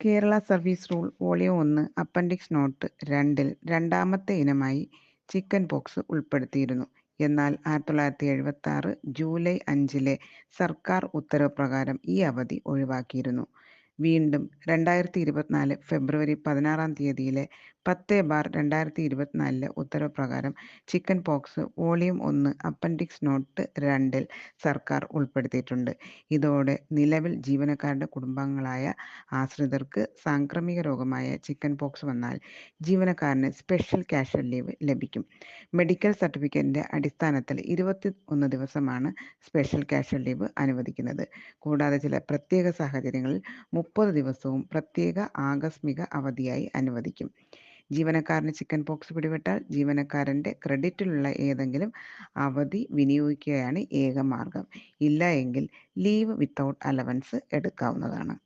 Kerala service rule volume ഒന്ന് appendix note രണ്ടിൽ രണ്ടാമത്തെ ഇനമായി ചിക്കൻ പോക്സ് ഉൾപ്പെടുത്തിയിരുന്നു. എന്നാൽ ആയിരത്തി തൊള്ളായിരത്തി എഴുപത്തി ആറ് ജൂലൈ അഞ്ചിലെ സർക്കാർ ഉത്തരവ് പ്രകാരം ഈ അവധി ഒഴിവാക്കിയിരുന്നു. വീണ്ടും രണ്ടായിരത്തി ഇരുപത്തിനാല് ഫെബ്രുവരി പതിനാറാം തീയതിയിലെ പത്ത് ബാർ രണ്ടായിരത്തി ഇരുപത്തിനാലിലെ ഉത്തരവ് പ്രകാരം ചിക്കൻ പോക്സ് വോളിയം ഒന്ന് അപ്പൻഡിക്സ് നോട്ട് രണ്ടിൽ സർക്കാർ ഉൾപ്പെടുത്തിയിട്ടുണ്ട്. ഇതോടെ നിലവിൽ ജീവനക്കാരുടെ കുടുംബങ്ങളായ ആശ്രിതർക്ക് സാംക്രമിക രോഗമായ ചിക്കൻ പോക്സ് വന്നാൽ ജീവനക്കാരന് സ്പെഷ്യൽ കാഷ്വൽ ലീവ് ലഭിക്കും. മെഡിക്കൽ സർട്ടിഫിക്കറ്റിന്റെ അടിസ്ഥാനത്തിൽ ഇരുപത്തി ഒന്ന് ദിവസമാണ് സ്പെഷ്യൽ കാഷ്വൽ ലീവ് അനുവദിക്കുന്നത്. കൂടാതെ ചില പ്രത്യേക സാഹചര്യങ്ങളിൽ മുപ്പത് ദിവസവും പ്രത്യേക ആകസ്മിക അവധിയായി അനുവദിക്കും. ജീവനക്കാരന് ചിക്കൻ പോക്സ് പിടിപെട്ടാൽ ജീവനക്കാരന്റെ ക്രെഡിറ്റിലുള്ള ഏതെങ്കിലും അവധി വിനിയോഗിക്കുകയാണ് ഏക മാർഗം ഇല്ല എങ്കിൽ ലീവ് വിത്തൗട്ട് അലവൻസ് എടുക്കാവുന്നതാണ്.